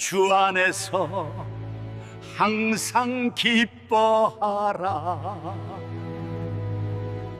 주 안에서 항상 기뻐하라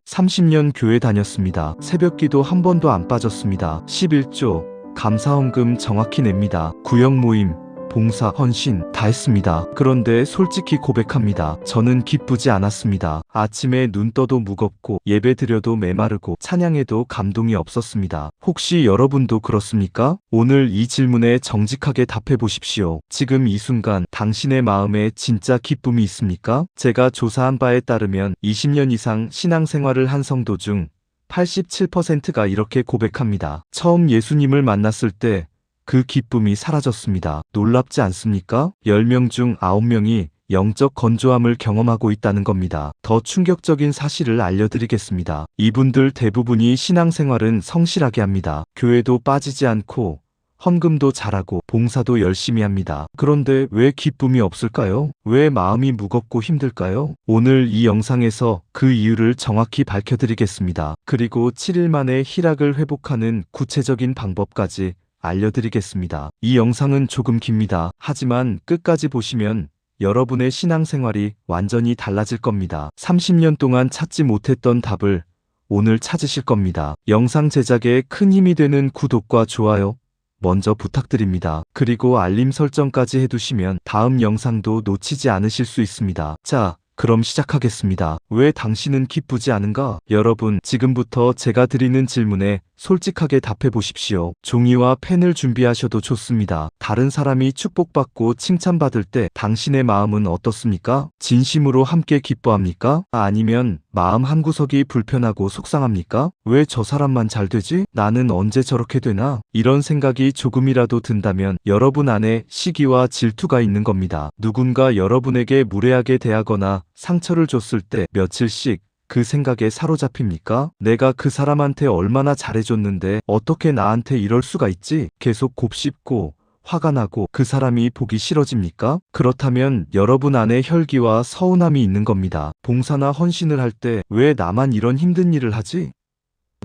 30년 교회 다녔습니다. 새벽 기도 한 번도 안 빠졌습니다. 11조, 감사헌금 정확히 냅니다. 구역 모임, 봉사, 헌신 다 했습니다. 그런데 솔직히 고백합니다. 저는 기쁘지 않았습니다. 아침에 눈 떠도 무겁고 예배 드려도 메마르고 찬양해도 감동이 없었습니다. 혹시 여러분도 그렇습니까? 오늘 이 질문에 정직하게 답해 보십시오. 지금 이 순간 당신의 마음에 진짜 기쁨이 있습니까? 제가 조사한 바에 따르면 20년 이상 신앙생활을 한 성도 중 87%가 이렇게 고백합니다. 처음 예수님을 만났을 때 그 기쁨이 사라졌습니다. 놀랍지 않습니까? 10명 중 9명이 영적 건조함을 경험하고 있다는 겁니다. 더 충격적인 사실을 알려드리겠습니다. 이분들 대부분이 신앙생활은 성실하게 합니다. 교회도 빠지지 않고 헌금도 잘하고 봉사도 열심히 합니다. 그런데 왜 기쁨이 없을까요? 왜 마음이 무겁고 힘들까요? 오늘 이 영상에서 그 이유를 정확히 밝혀드리겠습니다. 그리고 7일 만에 희락을 회복하는 구체적인 방법까지 알려드리겠습니다. 이 영상은 조금 깁니다. 하지만 끝까지 보시면 여러분의 신앙생활이 완전히 달라질 겁니다. 30년 동안 찾지 못했던 답을 오늘 찾으실 겁니다. 영상 제작에 큰 힘이 되는 구독과 좋아요 먼저 부탁드립니다. 그리고 알림 설정까지 해두시면 다음 영상도 놓치지 않으실 수 있습니다. 자, 그럼 시작하겠습니다. 왜 당신은 기쁘지 않은가? 여러분, 지금부터 제가 드리는 질문에 솔직하게 답해 보십시오. 종이와 펜을 준비하셔도 좋습니다. 다른 사람이 축복받고 칭찬받을 때 당신의 마음은 어떻습니까? 진심으로 함께 기뻐합니까? 아니면 마음 한구석이 불편하고 속상합니까? 왜 저 사람만 잘 되지? 나는 언제 저렇게 되나? 이런 생각이 조금이라도 든다면 여러분 안에 시기와 질투가 있는 겁니다. 누군가 여러분에게 무례하게 대하거나 상처를 줬을 때 며칠씩 그 생각에 사로잡힙니까? 내가 그 사람한테 얼마나 잘해줬는데 어떻게 나한테 이럴 수가 있지? 계속 곱씹고 화가 나고 그 사람이 보기 싫어집니까? 그렇다면 여러분 안에 혈기와 서운함이 있는 겁니다. 봉사나 헌신을 할 때 왜 나만 이런 힘든 일을 하지?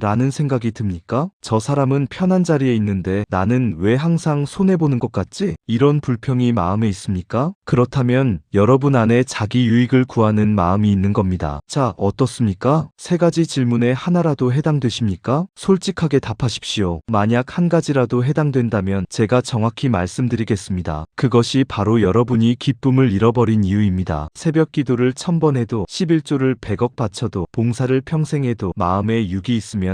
라는 생각이 듭니까? 저 사람은 편한 자리에 있는데 나는 왜 항상 손해보는 것 같지? 이런 불평이 마음에 있습니까? 그렇다면 여러분 안에 자기 유익을 구하는 마음이 있는 겁니다. 자, 어떻습니까? 세 가지 질문에 하나라도 해당되십니까? 솔직하게 답하십시오. 만약 한 가지라도 해당된다면 제가 정확히 말씀드리겠습니다. 그것이 바로 여러분이 기쁨을 잃어버린 이유입니다. 새벽 기도를 천번 해도 11조를 100억 바쳐도 봉사를 평생 해도 마음에 육이 있으면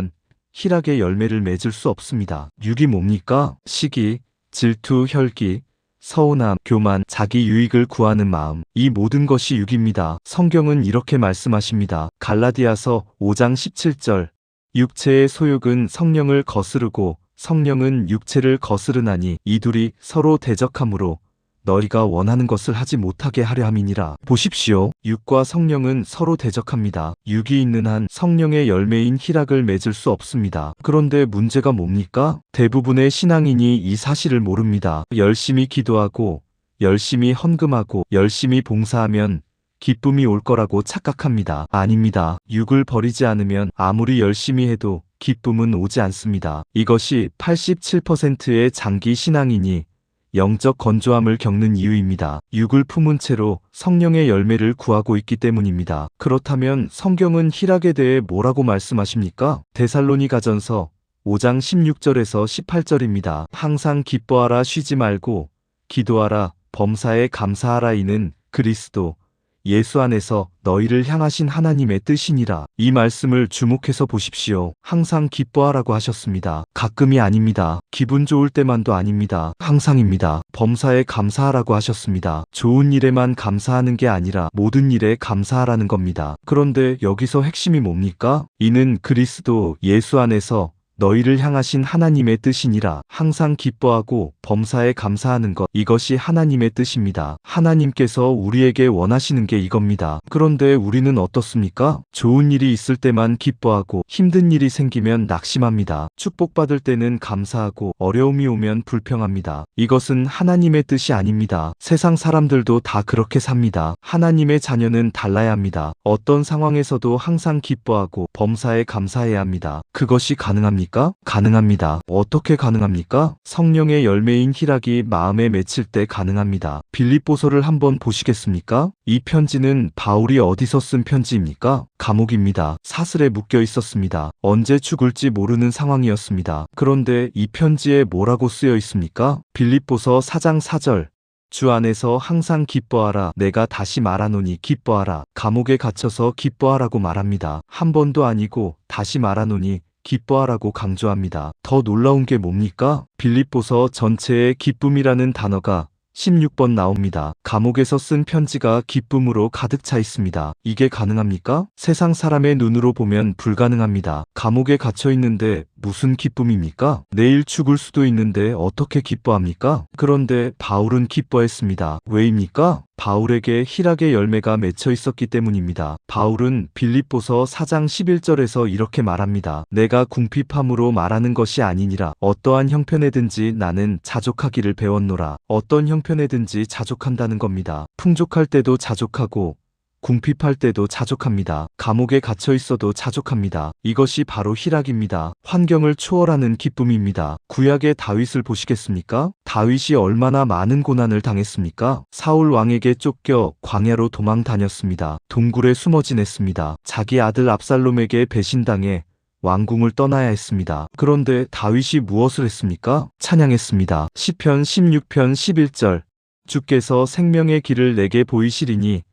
희락의 열매를 맺을 수 없습니다. 육이 뭡니까? 시기, 질투, 혈기, 서운함, 교만, 자기 유익을 구하는 마음. 이 모든 것이 육입니다. 성경은 이렇게 말씀하십니다. 갈라디아서 5장 17절. 육체의 소욕은 성령을 거스르고 성령은 육체를 거스르나니 이 둘이 서로 대적하므로 너희가 원하는 것을 하지 못하게 하려 함이니라. 보십시오. 육과 성령은 서로 대적합니다. 육이 있는 한 성령의 열매인 희락을 맺을 수 없습니다. 그런데 문제가 뭡니까? 대부분의 신앙인이 이 사실을 모릅니다. 열심히 기도하고, 열심히 헌금하고, 열심히 봉사하면 기쁨이 올 거라고 착각합니다. 아닙니다. 육을 버리지 않으면 아무리 열심히 해도 기쁨은 오지 않습니다. 이것이 87%의 장기 신앙인이 영적 건조함을 겪는 이유입니다. 육을 품은 채로 성령의 열매를 구하고 있기 때문입니다. 그렇다면 성경은 희락에 대해 뭐라고 말씀하십니까? 데살로니 가전서 5장 16절에서 18절입니다. 항상 기뻐하라 쉬지 말고 기도하라 범사에 감사하라 이는 그리스도 예수 안에서 너희를 향하신 하나님의 뜻이니라. 이 말씀을 주목해서 보십시오. 항상 기뻐하라고 하셨습니다. 가끔이 아닙니다. 기분 좋을 때만도 아닙니다. 항상입니다. 범사에 감사하라고 하셨습니다. 좋은 일에만 감사하는 게 아니라 모든 일에 감사하라는 겁니다. 그런데 여기서 핵심이 뭡니까? 이는 그리스도 예수 안에서 너희를 향하신 하나님의 뜻이니라 항상 기뻐하고 범사에 감사하는 것 이것이 하나님의 뜻입니다. 하나님께서 우리에게 원하시는 게 이겁니다. 그런데 우리는 어떻습니까? 좋은 일이 있을 때만 기뻐하고 힘든 일이 생기면 낙심합니다. 축복받을 때는 감사하고 어려움이 오면 불평합니다. 이것은 하나님의 뜻이 아닙니다. 세상 사람들도 다 그렇게 삽니다. 하나님의 자녀는 달라야 합니다. 어떤 상황에서도 항상 기뻐하고 범사에 감사해야 합니다. 그것이 가능합니까? 가능합니까? 가능합니다. 어떻게 가능합니까? 성령의 열매인 희락이 마음에 맺힐 때 가능합니다. 빌립보서를 한번 보시겠습니까? 이 편지는 바울이 어디서 쓴 편지입니까? 감옥입니다. 사슬에 묶여 있었습니다. 언제 죽을지 모르는 상황이었습니다. 그런데 이 편지에 뭐라고 쓰여 있습니까? 빌립보서 4장 4절. 주 안에서 항상 기뻐하라. 내가 다시 말하노니 기뻐하라. 감옥에 갇혀서 기뻐하라고 말합니다. 한 번도 아니고 다시 말하노니 기뻐하라고 강조합니다. 더 놀라운 게 뭡니까? 빌립보서 전체에 기쁨이라는 단어가 16번 나옵니다. 감옥에서 쓴 편지가 기쁨으로 가득 차 있습니다. 이게 가능합니까? 세상 사람의 눈으로 보면 불가능합니다. 감옥에 갇혀 있는데 무슨 기쁨입니까? 내일 죽을 수도 있는데 어떻게 기뻐합니까? 그런데 바울은 기뻐했습니다. 왜입니까? 바울에게 희락의 열매가 맺혀 있었기 때문입니다. 바울은 빌립보서 4장 11절에서 이렇게 말합니다. 내가 궁핍함으로 말하는 것이 아니니라. 어떠한 형편에든지 나는 자족하기를 배웠노라. 어떤 형편에든지 자족한다는 겁니다. 풍족할 때도 자족하고 궁핍할 때도 자족합니다. 감옥에 갇혀 있어도 자족합니다. 이것이 바로 희락입니다. 환경을 초월하는 기쁨입니다. 구약의 다윗을 보시겠습니까? 다윗이 얼마나 많은 고난을 당했습니까? 사울 왕에게 쫓겨 광야로 도망 다녔습니다. 동굴에 숨어 지냈습니다. 자기 아들 압살롬에게 배신당해 왕궁을 떠나야 했습니다. 그런데 다윗이 무엇을 했습니까? 찬양했습니다. 시편 16편 11절 주께서 생명의 길을 내게 보이시리니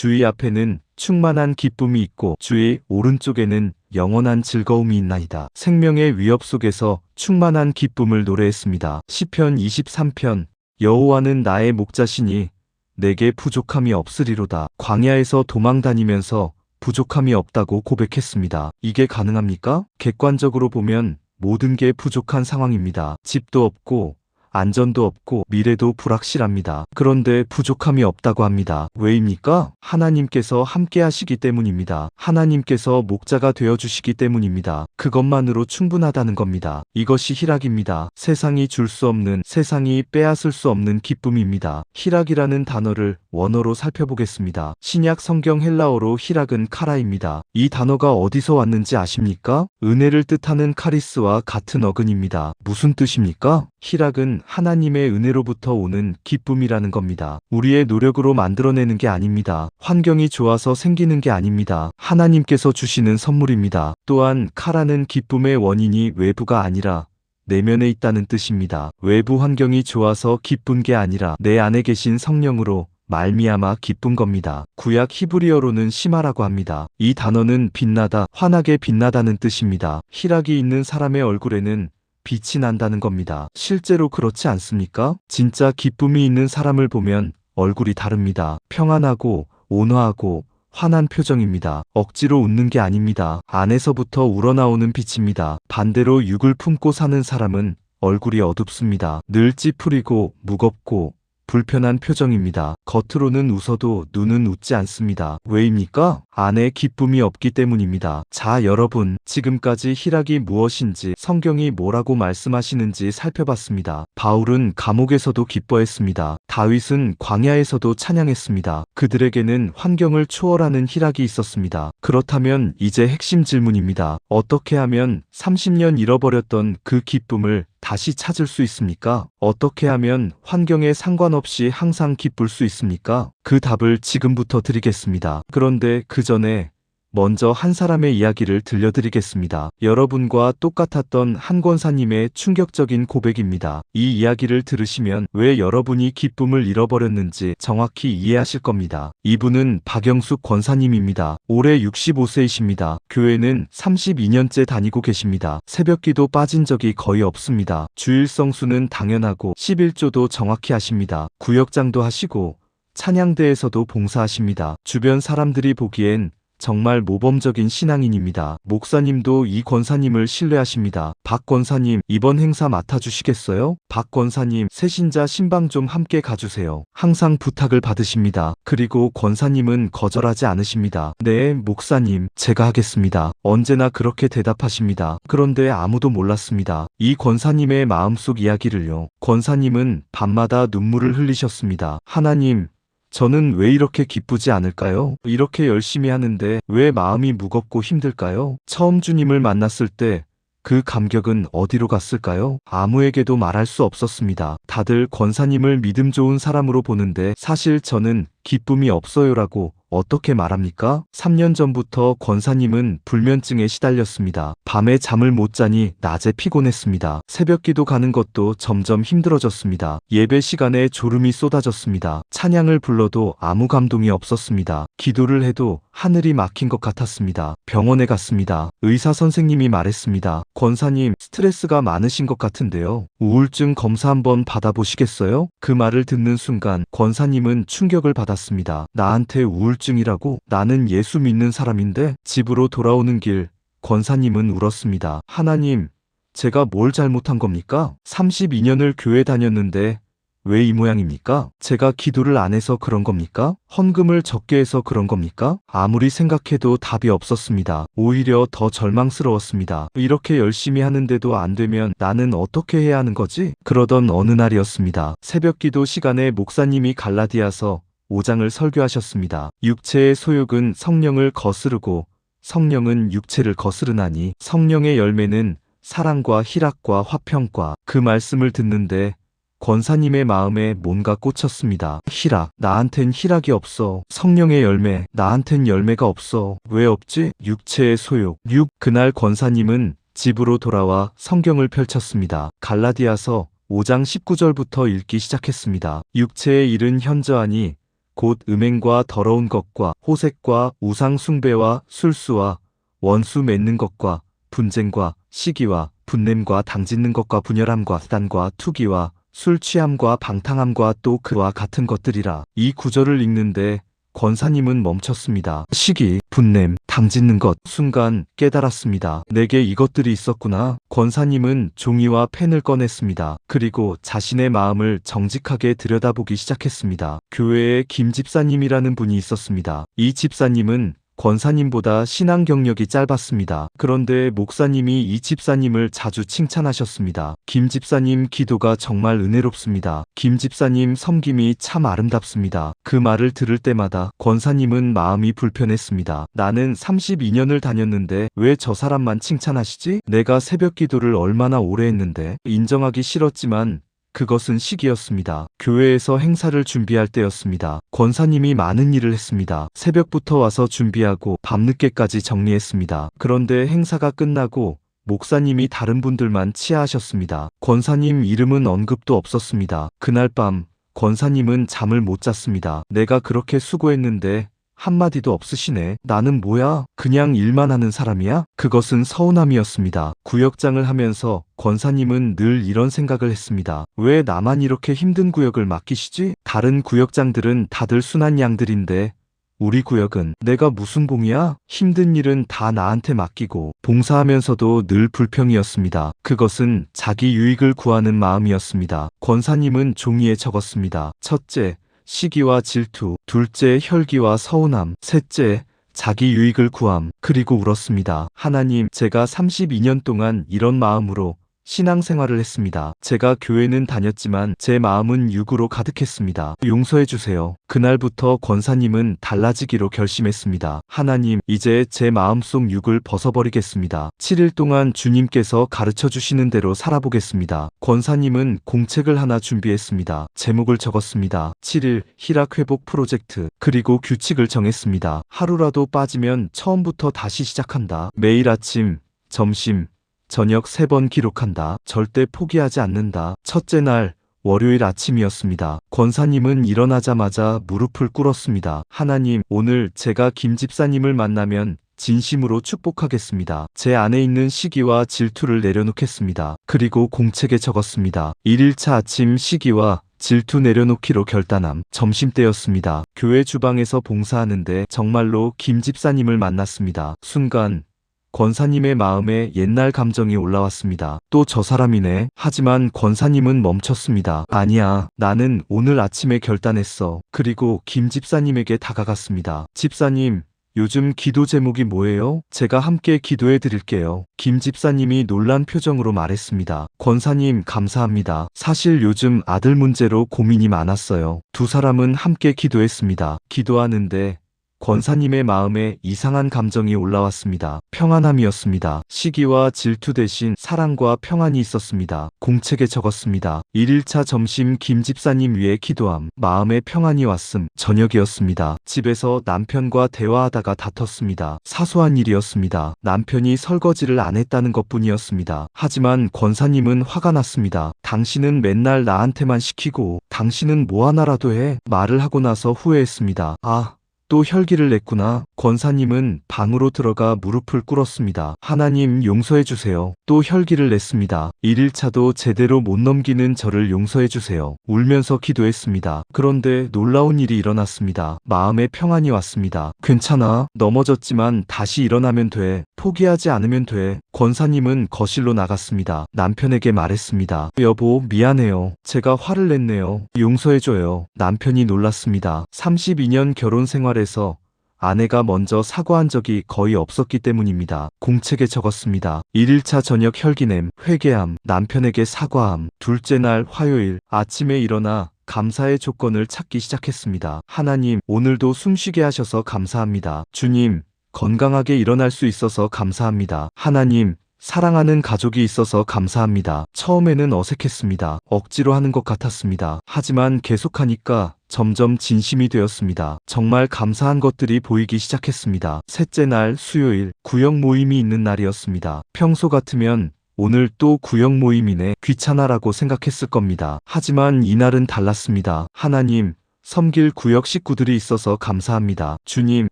주의 앞에는 충만한 기쁨이 있고 주의 오른쪽에는 영원한 즐거움이 있나이다. 생명의 위협 속에서 충만한 기쁨을 노래했습니다. 시편 23편 여호와는 나의 목자시니 내게 부족함이 없으리로다. 광야에서 도망 다니면서 부족함이 없다고 고백했습니다. 이게 가능합니까? 객관적으로 보면 모든 게 부족한 상황입니다. 집도 없고 안전도 없고 미래도 불확실합니다. 그런데 부족함이 없다고 합니다. 왜입니까? 하나님께서 함께 하시기 때문입니다. 하나님께서 목자가 되어 주시기 때문입니다. 그것만으로 충분하다는 겁니다. 이것이 희락입니다. 세상이 줄 수 없는, 세상이 빼앗을 수 없는 기쁨입니다. 희락이라는 단어를 원어로 살펴보겠습니다. 신약 성경 헬라어로 희락은 카라입니다. 이 단어가 어디서 왔는지 아십니까? 은혜를 뜻하는 카리스와 같은 어근입니다. 무슨 뜻입니까? 희락은 하나님의 은혜로부터 오는 기쁨이라는 겁니다. 우리의 노력으로 만들어내는 게 아닙니다. 환경이 좋아서 생기는 게 아닙니다. 하나님께서 주시는 선물입니다. 또한 카라는 기쁨의 원인이 외부가 아니라 내면에 있다는 뜻입니다. 외부 환경이 좋아서 기쁜 게 아니라 내 안에 계신 성령으로 말미암아 기쁜 겁니다. 구약 히브리어로는 심하라고 합니다. 이 단어는 빛나다, 환하게 빛나다는 뜻입니다. 희락이 있는 사람의 얼굴에는 빛이 난다는 겁니다. 실제로 그렇지 않습니까? 진짜 기쁨이 있는 사람을 보면 얼굴이 다릅니다. 평안하고 온화하고 환한 표정입니다. 억지로 웃는 게 아닙니다. 안에서부터 우러나오는 빛입니다. 반대로 육을 품고 사는 사람은 얼굴이 어둡습니다. 늘 찌푸리고 무겁고 불편한 표정입니다. 겉으로는 웃어도 눈은 웃지 않습니다. 왜입니까? 안에 기쁨이 없기 때문입니다. 자, 여러분, 지금까지 희락이 무엇인지 성경이 뭐라고 말씀하시는지 살펴봤습니다. 바울은 감옥에서도 기뻐했습니다. 다윗은 광야에서도 찬양했습니다. 그들에게는 환경을 초월하는 희락이 있었습니다. 그렇다면 이제 핵심 질문입니다. 어떻게 하면 30년 잃어버렸던 그 기쁨을 다시 찾을 수 있습니까? 어떻게 하면 환경에 상관없이 항상 기쁠 수 있습니까? 그 답을 지금부터 드리겠습니다. 그런데 그 전에 먼저 한 사람의 이야기를 들려드리겠습니다. 여러분과 똑같았던 한 권사님의 충격적인 고백입니다. 이 이야기를 들으시면 왜 여러분이 기쁨을 잃어버렸는지 정확히 이해하실 겁니다. 이분은 박영숙 권사님입니다. 올해 65세이십니다. 교회는 32년째 다니고 계십니다. 새벽 기도 빠진 적이 거의 없습니다. 주일 성수는 당연하고 11조도 정확히 하십니다. 구역장도 하시고 찬양대에서도 봉사하십니다. 주변 사람들이 보기엔 정말 모범적인 신앙인입니다. 목사님도 이 권사님을 신뢰하십니다. 박 권사님, 이번 행사 맡아주시겠어요? 박 권사님, 새신자 신방 좀 함께 가주세요. 항상 부탁을 받으십니다. 그리고 권사님은 거절하지 않으십니다. 네, 목사님, 제가 하겠습니다. 언제나 그렇게 대답하십니다. 그런데 아무도 몰랐습니다. 이 권사님의 마음속 이야기를요. 권사님은 밤마다 눈물을 흘리셨습니다. 하나님, 저는 왜 이렇게 기쁘지 않을까요? 이렇게 열심히 하는데 왜 마음이 무겁고 힘들까요? 처음 주님을 만났을 때 그 감격은 어디로 갔을까요? 아무에게도 말할 수 없었습니다. 다들 권사님을 믿음 좋은 사람으로 보는데 사실 저는 기쁨이 없어요라고 어떻게 말합니까? 3년 전부터 권사님은 불면증에 시달렸습니다. 밤에 잠을 못 자니 낮에 피곤했습니다. 새벽 기도 가는 것도 점점 힘들어졌습니다. 예배 시간에 졸음이 쏟아졌습니다. 찬양을 불러도 아무 감동이 없었습니다. 기도를 해도 하늘이 막힌 것 같았습니다. 병원에 갔습니다. 의사 선생님이 말했습니다. 권사님, 스트레스가 많으신 것 같은데요. 우울증 검사 한번 받아보시겠어요? 그 말을 듣는 순간 권사님은 충격을 받았습니다. 나한테 우울증이라고? 나는 예수 믿는 사람인데 집으로 돌아오는 길 권사님은 울었습니다. 하나님, 제가 뭘 잘못한 겁니까? 32년을 교회 다녔는데 왜 이 모양입니까? 제가 기도를 안 해서 그런 겁니까? 헌금을 적게 해서 그런 겁니까? 아무리 생각해도 답이 없었습니다. 오히려 더 절망스러웠습니다. 이렇게 열심히 하는데도 안 되면 나는 어떻게 해야 하는 거지? 그러던 어느 날이었습니다. 새벽 기도 시간에 목사님이 갈라디아서 5장을 설교하셨습니다. 육체의 소욕은 성령을 거스르고 성령은 육체를 거스르나니 성령의 열매는 사랑과 희락과 화평과 그 말씀을 듣는데 권사님의 마음에 뭔가 꽂혔습니다. 희락, 나한텐 희락이 없어. 성령의 열매, 나한텐 열매가 없어. 왜 없지? 육체의 소욕. 6. 그날 권사님은 집으로 돌아와 성경을 펼쳤습니다. 갈라디아서 5장 19절부터 읽기 시작했습니다. 육체의 일은 현저하니 곧 음행과 더러운 것과 호색과 우상숭배와 술수와 원수 맺는 것과 분쟁과 시기와 분냄과 당짓는 것과 분열함과 단과 투기와 술 취함과 방탕함과 또 그와 같은 것들이라. 이 구절을 읽는데 권사님은 멈췄습니다. 시기, 분냄, 당짓는 것, 순간 깨달았습니다. 내게 이것들이 있었구나. 권사님은 종이와 펜을 꺼냈습니다. 그리고 자신의 마음을 정직하게 들여다보기 시작했습니다. 교회에 김 집사님이라는 분이 있었습니다. 이 집사님은 권사님보다 신앙 경력이 짧았습니다. 그런데 목사님이 이 집사님을 자주 칭찬하셨습니다. 김 집사님 기도가 정말 은혜롭습니다. 김 집사님 섬김이 참 아름답습니다. 그 말을 들을 때마다 권사님은 마음이 불편했습니다. 나는 32년을 다녔는데 왜 저 사람만 칭찬하시지? 내가 새벽 기도를 얼마나 오래 했는데 인정하기 싫었지만 그것은 시기였습니다. 교회에서 행사를 준비할 때였습니다. 권사님이 많은 일을 했습니다. 새벽부터 와서 준비하고 밤늦게까지 정리했습니다. 그런데 행사가 끝나고 목사님이 다른 분들만 치하하셨습니다. 권사님 이름은 언급도 없었습니다. 그날 밤 권사님은 잠을 못 잤습니다. 내가 그렇게 수고했는데 한마디도 없으시네. 나는 뭐야? 그냥 일만 하는 사람이야? 그것은 서운함이었습니다. 구역장을 하면서 권사님은 늘 이런 생각을 했습니다. 왜 나만 이렇게 힘든 구역을 맡기시지? 다른 구역장들은 다들 순한 양들인데 우리 구역은 내가 무슨 봉이야? 힘든 일은 다 나한테 맡기고 봉사하면서도 늘 불평이었습니다. 그것은 자기 유익을 구하는 마음이었습니다. 권사님은 종이에 적었습니다. 첫째, 시기와 질투, 둘째 혈기와 서운함, 셋째 자기 유익을 구함, 그리고 울었습니다. 하나님, 제가 32년 동안 이런 마음으로 신앙생활을 했습니다. 제가 교회는 다녔지만 제 마음은 육으로 가득했습니다. 용서해 주세요. 그날부터 권사님은 달라지기로 결심했습니다. 하나님, 이제 제 마음속 육을 벗어버리겠습니다. 7일 동안 주님께서 가르쳐 주시는 대로 살아보겠습니다. 권사님은 공책을 하나 준비했습니다. 제목을 적었습니다. 7일 희락 회복 프로젝트. 그리고 규칙을 정했습니다. 하루라도 빠지면 처음부터 다시 시작한다. 매일 아침, 점심, 저녁 세번 기록한다. 절대 포기하지 않는다. 첫째 날, 월요일 아침이었습니다. 권사님은 일어나자마자 무릎을 꿇었습니다. 하나님, 오늘 제가 김 집사님을 만나면 진심으로 축복하겠습니다. 제 안에 있는 시기와 질투를 내려놓겠습니다. 그리고 공책에 적었습니다. 1일차 아침 시기와 질투 내려놓기로 결단함. 점심때였습니다. 교회 주방에서 봉사하는데 정말로 김 집사님을 만났습니다. 순간 권사님의 마음에 옛날 감정이 올라왔습니다. 또 저 사람이네. 하지만 권사님은 멈췄습니다. 아니야. 나는 오늘 아침에 결단했어. 그리고 김 집사님에게 다가갔습니다. 집사님, 요즘 기도 제목이 뭐예요? 제가 함께 기도해 드릴게요. 김 집사님이 놀란 표정으로 말했습니다. 권사님, 감사합니다. 사실 요즘 아들 문제로 고민이 많았어요. 두 사람은 함께 기도했습니다. 기도하는데 권사님의 마음에 이상한 감정이 올라왔습니다. 평안함이었습니다. 시기와 질투 대신 사랑과 평안이 있었습니다. 공책에 적었습니다. 1일차 점심 김 집사님 위에 기도함. 마음에 평안이 왔음. 저녁이었습니다. 집에서 남편과 대화하다가 다퉜습니다. 사소한 일이었습니다. 남편이 설거지를 안 했다는 것 뿐이었습니다. 하지만 권사님은 화가 났습니다. 당신은 맨날 나한테만 시키고 당신은 뭐 하나라도 해. 말을 하고 나서 후회했습니다. 아, 또 혈기를 냈구나. 권사님은 방으로 들어가 무릎을 꿇었습니다. 하나님 용서해 주세요. 또 혈기를 냈습니다. 1일차도 제대로 못 넘기는 저를 용서해 주세요. 울면서 기도했습니다. 그런데 놀라운 일이 일어났습니다. 마음에 평안이 왔습니다. 괜찮아. 넘어졌지만 다시 일어나면 돼. 포기하지 않으면 돼. 권사님은 거실로 나갔습니다. 남편에게 말했습니다. 여보, 미안해요. 제가 화를 냈네요. 용서해줘요. 남편이 놀랐습니다. 32년 결혼 생활에 서 아내가 먼저 사과한 적이 거의 없었기 때문입니다. 공책에 적었습니다. 1일차 저녁 혈기냄, 회개함, 남편에게 사과함, 둘째 날 화요일 아침에 일어나 감사의 조건을 찾기 시작했습니다. 하나님, 오늘도 숨쉬게 하셔서 감사합니다. 주님, 건강하게 일어날 수 있어서 감사합니다. 하나님, 사랑하는 가족이 있어서 감사합니다. 처음에는 어색했습니다. 억지로 하는 것 같았습니다. 하지만 계속하니까 점점 진심이 되었습니다. 정말 감사한 것들이 보이기 시작했습니다. 셋째 날 수요일 구역 모임이 있는 날이었습니다. 평소 같으면 오늘 또 구역 모임이네 귀찮아라고 생각했을 겁니다. 하지만 이날은 달랐습니다. 하나님, 섬길 구역 식구들이 있어서 감사합니다. 주님,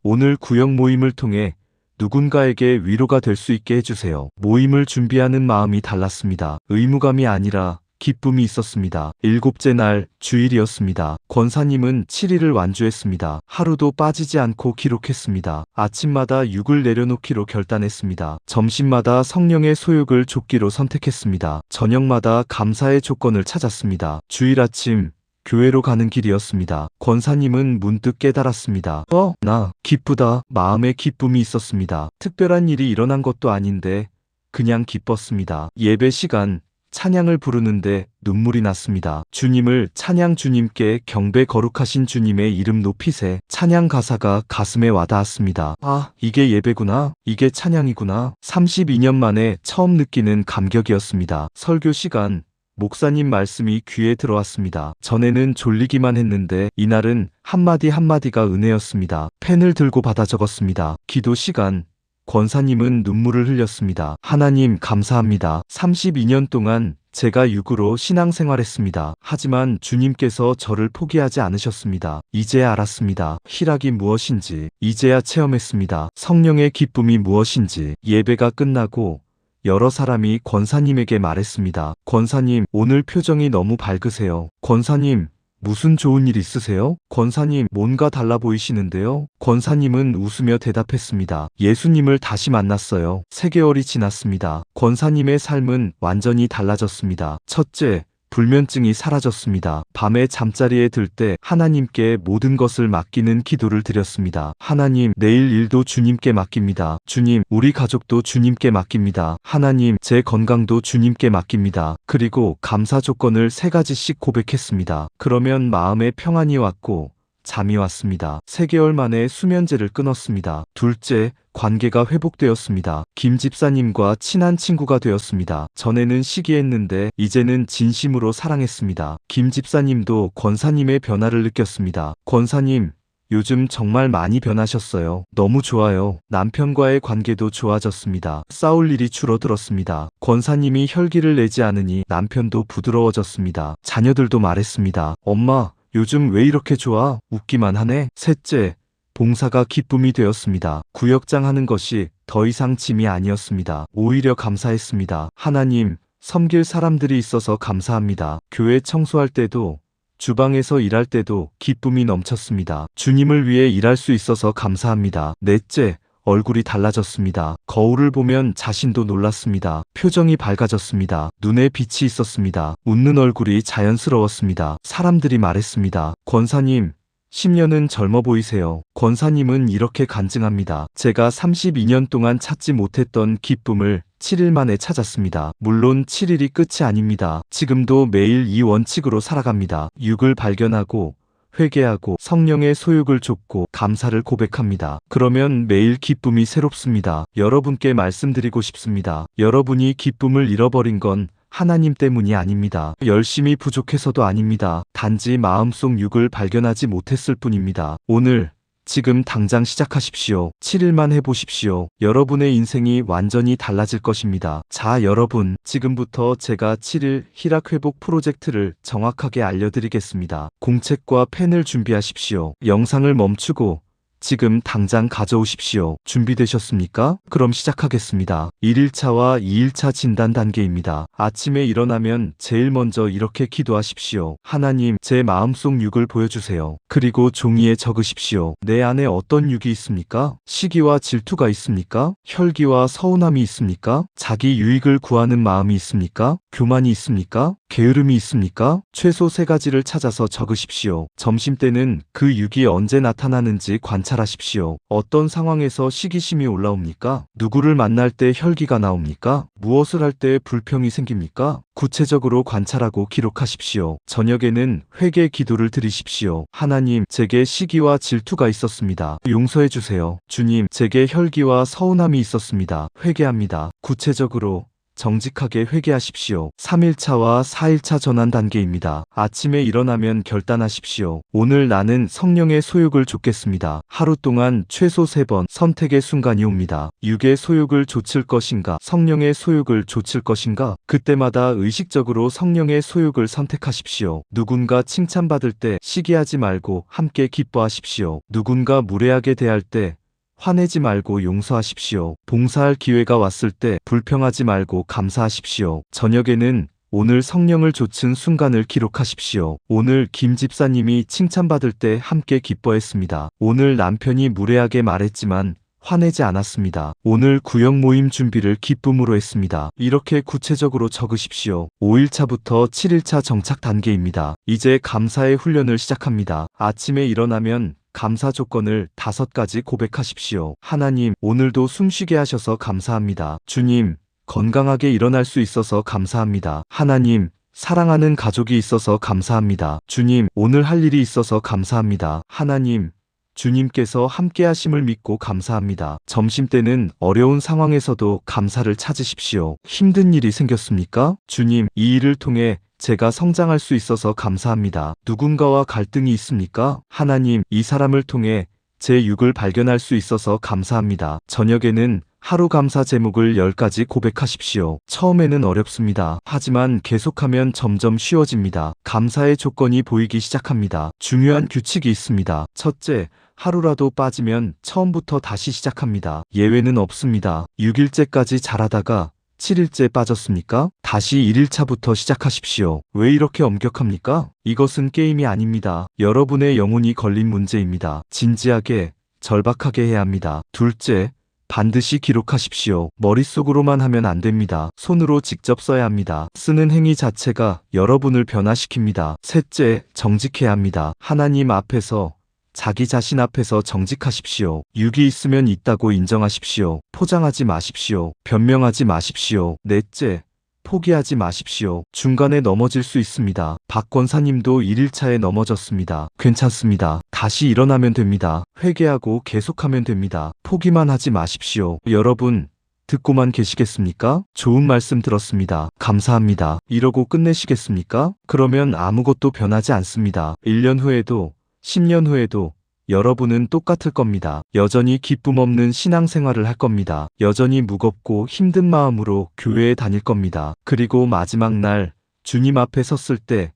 오늘 구역 모임을 통해 누군가에게 위로가 될 수 있게 해주세요. 모임을 준비하는 마음이 달랐습니다. 의무감이 아니라 기쁨이 있었습니다. 일곱째 날 주일이었습니다. 권사님은 7일을 완주했습니다. 하루도 빠지지 않고 기록했습니다. 아침마다 6을 내려놓기로 결단했습니다. 점심마다 성령의 소욕을 쫓기로 선택했습니다. 저녁마다 감사의 조건을 찾았습니다. 주일 아침 교회로 가는 길이었습니다. 권사님은 문득 깨달았습니다. 어, 나 기쁘다. 마음에 기쁨이 있었습니다. 특별한 일이 일어난 것도 아닌데 그냥 기뻤습니다. 예배 시간 찬양을 부르는데 눈물이 났습니다. 주님을 찬양 주님께 경배 거룩하신 주님의 이름 높이세. 찬양 가사가 가슴에 와닿았습니다. 아, 이게 예배구나. 이게 찬양이구나. 32년 만에 처음 느끼는 감격이었습니다. 설교 시간 목사님 말씀이 귀에 들어왔습니다. 전에는 졸리기만 했는데 이날은 한마디 한마디가 은혜였습니다. 펜을 들고 받아 적었습니다. 기도 시간 권사님은 눈물을 흘렸습니다. 하나님 감사합니다. 32년 동안 제가 육으로 신앙생활했습니다. 하지만 주님께서 저를 포기하지 않으셨습니다. 이제야 알았습니다. 희락이 무엇인지, 이제야 체험했습니다. 성령의 기쁨이 무엇인지, 예배가 끝나고 여러 사람이 권사님에게 말했습니다. 권사님, 오늘 표정이 너무 밝으세요. 권사님, 무슨 좋은 일 있으세요? 권사님, 뭔가 달라 보이시는데요? 권사님은 웃으며 대답했습니다. 예수님을 다시 만났어요. 3개월이 지났습니다. 권사님의 삶은 완전히 달라졌습니다. 첫째, 불면증이 사라졌습니다. 밤에 잠자리에 들 때 하나님께 모든 것을 맡기는 기도를 드렸습니다. 하나님, 내일 일도 주님께 맡깁니다. 주님, 우리 가족도 주님께 맡깁니다. 하나님, 제 건강도 주님께 맡깁니다. 그리고 감사 조건을 세 가지씩 고백했습니다. 그러면 마음에 평안이 왔고 잠이 왔습니다. 3개월 만에 수면제를 끊었습니다. 둘째, 관계가 회복되었습니다. 김 집사님과 친한 친구가 되었습니다. 전에는 시기했는데 이제는 진심으로 사랑했습니다. 김 집사님도 권사님의 변화를 느꼈습니다. 권사님, 요즘 정말 많이 변하셨어요. 너무 좋아요. 남편과의 관계도 좋아졌습니다. 싸울 일이 줄어들었습니다. 권사님이 혈기를 내지 않으니 남편도 부드러워졌습니다. 자녀들도 말했습니다. 엄마, 요즘 왜 이렇게 좋아? 웃기만 하네. 셋째, 봉사가 기쁨이 되었습니다. 구역장 하는 것이 더 이상 짐이 아니었습니다. 오히려 감사했습니다. 하나님, 섬길 사람들이 있어서 감사합니다. 교회 청소할 때도 주방에서 일할 때도 기쁨이 넘쳤습니다. 주님을 위해 일할 수 있어서 감사합니다. 넷째, 얼굴이 달라졌습니다. 거울을 보면 자신도 놀랐습니다. 표정이 밝아졌습니다. 눈에 빛이 있었습니다. 웃는 얼굴이 자연스러웠습니다. 사람들이 말했습니다. 권사님, 10년은 젊어 보이세요. 권사님은 이렇게 간증합니다. 제가 32년 동안 찾지 못했던 기쁨을 7일 만에 찾았습니다. 물론 7일이 끝이 아닙니다. 지금도 매일 이 원칙으로 살아갑니다. 6을 발견하고 회개하고 성령의 소욕을 쫓고 감사를 고백합니다. 그러면 매일 기쁨이 새롭습니다. 여러분께 말씀드리고 싶습니다. 여러분이 기쁨을 잃어버린 건 하나님 때문이 아닙니다. 열심히 부족해서도 아닙니다. 단지 마음속 육을 발견하지 못했을 뿐입니다. 오늘 지금 당장 시작하십시오. 7일만 해보십시오. 여러분의 인생이 완전히 달라질 것입니다. 자, 여러분, 지금부터 제가 7일 희락 회복 프로젝트를 정확하게 알려드리겠습니다. 공책과 펜을 준비하십시오. 영상을 멈추고 지금 당장 가져오십시오. 준비되셨습니까? 그럼 시작하겠습니다. 1일차와 2일차 진단 단계입니다. 아침에 일어나면 제일 먼저 이렇게 기도하십시오. 하나님, 제 마음속 육을 보여주세요. 그리고 종이에 적으십시오. 내 안에 어떤 육이 있습니까? 시기와 질투가 있습니까? 혈기와 서운함이 있습니까? 자기 유익을 구하는 마음이 있습니까? 교만이 있습니까? 게으름이 있습니까? 최소 세 가지를 찾아서 적으십시오. 점심때는 그 육이 언제 나타나는지 관찰하십시오. 어떤 상황에서 시기심이 올라옵니까? 누구를 만날 때 혈기가 나옵니까? 무엇을 할 때 불평이 생깁니까? 구체적으로 관찰하고 기록하십시오. 저녁에는 회개 기도를 드리십시오. 하나님, 제게 시기와 질투가 있었습니다. 용서해 주세요. 주님, 제게 혈기와 서운함이 있었습니다. 회개합니다. 구체적으로 정직하게 회개하십시오. 3일차와 4일차 전환 단계입니다. 아침에 일어나면 결단하십시오. 오늘 나는 성령의 소욕을 쫓겠습니다. 하루 동안 최소 3번 선택의 순간이 옵니다. 육의 소욕을 좇을 것인가, 성령의 소욕을 좇을 것인가, 그때마다 의식적으로 성령의 소욕을 선택하십시오. 누군가 칭찬받을 때 시기하지 말고 함께 기뻐하십시오. 누군가 무례하게 대할 때 화내지 말고 용서하십시오. 봉사할 기회가 왔을 때 불평하지 말고 감사하십시오. 저녁에는 오늘 성령을 좇은 순간을 기록하십시오. 오늘 김 집사님이 칭찬받을 때 함께 기뻐했습니다. 오늘 남편이 무례하게 말했지만 화내지 않았습니다. 오늘 구역 모임 준비를 기쁨으로 했습니다. 이렇게 구체적으로 적으십시오. 5일차부터 7일차 정착 단계입니다. 이제 감사의 훈련을 시작합니다. 아침에 일어나면 감사 조건을 다섯 가지 고백하십시오. 하나님, 오늘도 숨쉬게 하셔서 감사합니다. 주님, 건강하게 일어날 수 있어서 감사합니다. 하나님, 사랑하는 가족이 있어서 감사합니다. 주님, 오늘 할 일이 있어서 감사합니다. 하나님, 주님께서 함께 하심을 믿고 감사합니다. 점심때는 어려운 상황에서도 감사를 찾으십시오. 힘든 일이 생겼습니까? 주님, 이 일을 통해 제가 성장할 수 있어서 감사합니다. 누군가와 갈등이 있습니까? 하나님, 이 사람을 통해 제 육을 발견할 수 있어서 감사합니다. 저녁에는 하루 감사 제목을 10가지 고백하십시오. 처음에는 어렵습니다. 하지만 계속하면 점점 쉬워집니다. 감사의 조건이 보이기 시작합니다. 중요한 규칙이 있습니다. 첫째, 하루라도 빠지면 처음부터 다시 시작합니다. 예외는 없습니다. 6일째까지 잘하다가 7일째 빠졌습니까? 다시 1일차부터 시작하십시오. 왜 이렇게 엄격합니까? 이것은 게임이 아닙니다. 여러분의 영혼이 걸린 문제입니다. 진지하게, 절박하게 해야 합니다. 둘째, 반드시 기록하십시오. 머릿속으로만 하면 안 됩니다. 손으로 직접 써야 합니다. 쓰는 행위 자체가 여러분을 변화시킵니다. 셋째, 정직해야 합니다. 하나님 앞에서 자기 자신 앞에서 정직하십시오. 육이 있으면 있다고 인정하십시오. 포장하지 마십시오. 변명하지 마십시오. 넷째, 포기하지 마십시오. 중간에 넘어질 수 있습니다. 박 권사님도 1일차에 넘어졌습니다. 괜찮습니다. 다시 일어나면 됩니다. 회개하고 계속하면 됩니다. 포기만 하지 마십시오. 여러분, 듣고만 계시겠습니까? 좋은 말씀 들었습니다. 감사합니다. 이러고 끝내시겠습니까? 그러면 아무것도 변하지 않습니다. 1년 후에도 10년 후에도 여러분은 똑같을 겁니다. 여전히 기쁨 없는 신앙생활을 할 겁니다. 여전히 무겁고 힘든 마음으로 교회에 다닐 겁니다. 그리고 마지막 날 주님 앞에 섰을 때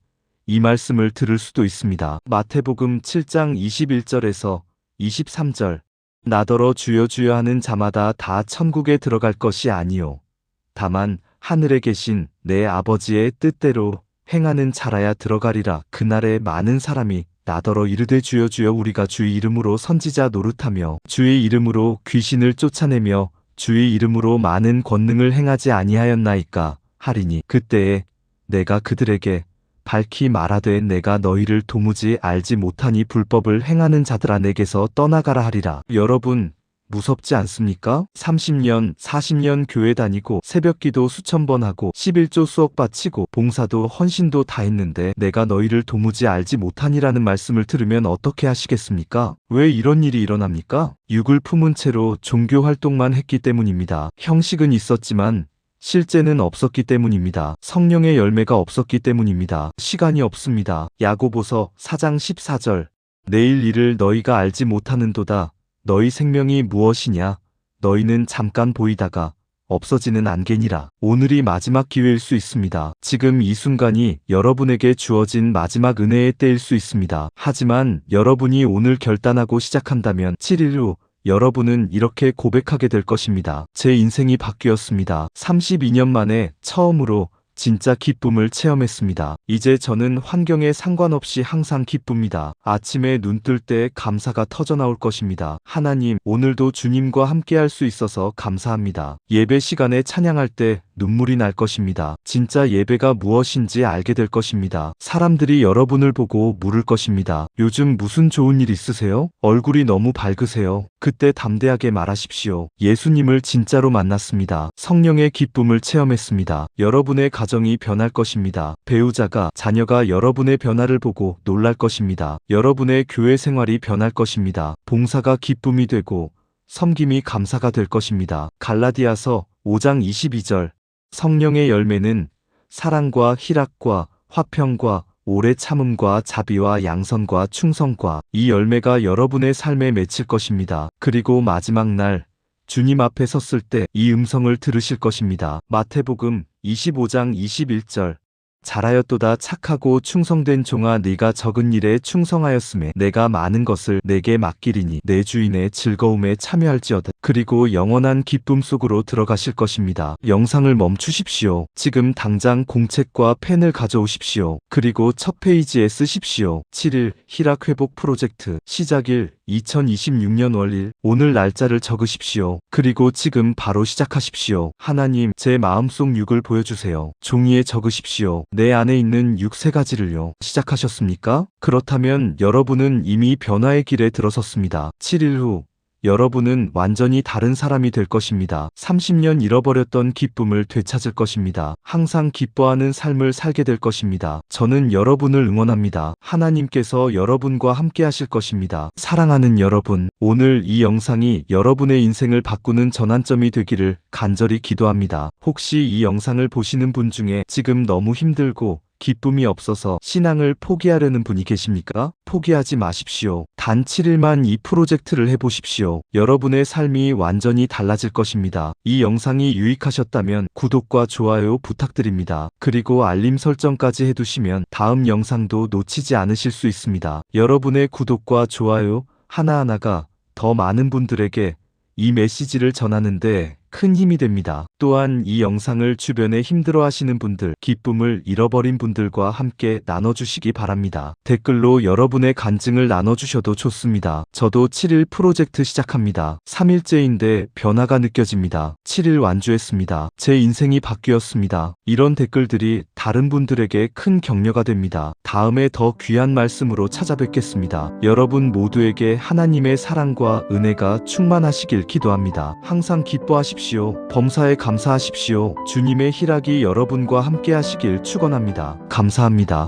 이 말씀을 들을 수도 있습니다. 마태복음 7장 21절에서 23절 나더러 주여 주여 하는 자마다 다 천국에 들어갈 것이 아니요 다만 하늘에 계신 내 아버지의 뜻대로 행하는 자라야 들어가리라 그날에 많은 사람이 나더러 이르되 주여 주여 우리가 주의 이름으로 선지자 노릇하며 주의 이름으로 귀신을 쫓아내며 주의 이름으로 많은 권능을 행하지 아니하였나이까 하리니 그때에 내가 그들에게 밝히 말하되 내가 너희를 도무지 알지 못하니 불법을 행하는 자들아 내게서 떠나가라 하리라. 여러분 무섭지 않습니까? 30년, 40년 교회 다니고 새벽 기도 수천 번 하고 11조 수억 바치고 봉사도 헌신도 다 했는데 내가 너희를 도무지 알지 못하니라는 말씀을 들으면 어떻게 하시겠습니까? 왜 이런 일이 일어납니까? 육을 품은 채로 종교 활동만 했기 때문입니다. 형식은 있었지만 실제는 없었기 때문입니다. 성령의 열매가 없었기 때문입니다. 시간이 없습니다. 야고보서 4장 14절 내일 일을 너희가 알지 못하는도다. 너희 생명이 무엇이냐? 너희는 잠깐 보이다가 없어지는 안개니라. 오늘이 마지막 기회일 수 있습니다. 지금 이 순간이 여러분에게 주어진 마지막 은혜의 때일 수 있습니다. 하지만 여러분이 오늘 결단하고 시작한다면 7일 후 여러분은 이렇게 고백하게 될 것입니다. 제 인생이 바뀌었습니다. 32년 만에 처음으로 진짜 기쁨을 체험했습니다. 이제 저는 환경에 상관없이 항상 기쁩니다. 아침에 눈 뜰 때 감사가 터져 나올 것입니다. 하나님, 오늘도 주님과 함께 할 수 있어서 감사합니다. 예배 시간에 찬양할 때 눈물이 날 것입니다. 진짜 예배가 무엇인지 알게 될 것입니다. 사람들이 여러분을 보고 물을 것입니다. 요즘 무슨 좋은 일 있으세요? 얼굴이 너무 밝으세요. 그때 담대하게 말하십시오. 예수님을 진짜로 만났습니다. 성령의 기쁨을 체험했습니다. 여러분의 가정이 변할 것입니다. 배우자가, 자녀가 여러분의 변화를 보고 놀랄 것입니다. 여러분의 교회 생활이 변할 것입니다. 봉사가 기쁨이 되고 섬김이 감사가 될 것입니다. 갈라디아서 5장 22절 성령의 열매는 사랑과 희락과 화평과 오래 참음과 자비와 양선과 충성과 이 열매가 여러분의 삶에 맺힐 것입니다. 그리고 마지막 날 주님 앞에 섰을 때 이 음성을 들으실 것입니다. 마태복음 25장 21절 잘하였도다 착하고 충성된 종아 네가 적은 일에 충성하였음에 내가 많은 것을 내게 맡기리니 내 주인의 즐거움에 참여할지어다. 그리고 영원한 기쁨 속으로 들어가실 것입니다. 영상을 멈추십시오. 지금 당장 공책과 펜을 가져오십시오. 그리고 첫 페이지에 쓰십시오. 7일 희락 회복 프로젝트 시작 일 2026년 월일 오늘 날짜를 적으십시오. 그리고 지금 바로 시작하십시오. 하나님 제 마음속 육을 보여주세요. 종이에 적으십시오. 내 안에 있는 육세 가지를요. 시작하셨습니까? 그렇다면 여러분은 이미 변화의 길에 들어섰습니다. 7일 후 여러분은 완전히 다른 사람이 될 것입니다. 30년 잃어버렸던 기쁨을 되찾을 것입니다. 항상 기뻐하는 삶을 살게 될 것입니다. 저는 여러분을 응원합니다. 하나님께서 여러분과 함께 하실 것입니다. 사랑하는 여러분, 오늘 이 영상이 여러분의 인생을 바꾸는 전환점이 되기를 간절히 기도합니다. 혹시 이 영상을 보시는 분 중에 지금 너무 힘들고 기쁨이 없어서 신앙을 포기하려는 분이 계십니까? 포기하지 마십시오. 단 7일만 이 프로젝트를 해보십시오. 여러분의 삶이 완전히 달라질 것입니다. 이 영상이 유익하셨다면 구독과 좋아요 부탁드립니다. 그리고 알림 설정까지 해두시면 다음 영상도 놓치지 않으실 수 있습니다. 여러분의 구독과 좋아요 하나하나가 더 많은 분들에게 이 메시지를 전하는데 큰 힘이 됩니다. 또한 이 영상을 주변에 힘들어 하시는 분들, 기쁨을 잃어버린 분들과 함께 나눠주시기 바랍니다. 댓글로 여러분의 간증을 나눠주셔도 좋습니다. 저도 7일 프로젝트 시작합니다. 3일째인데 변화가 느껴집니다. 7일 완주했습니다. 제 인생이 바뀌었습니다. 이런 댓글들이 다른 분들에게 큰 격려가 됩니다. 다음에 더 귀한 말씀으로 찾아뵙겠습니다. 여러분 모두에게 하나님의 사랑과 은혜가 충만하시길 기도합니다. 항상 기뻐하 십시오. 범사에 감사하십시오. 주님의 희락이 여러분과 함께 하시길 축원합니다. 감사합니다.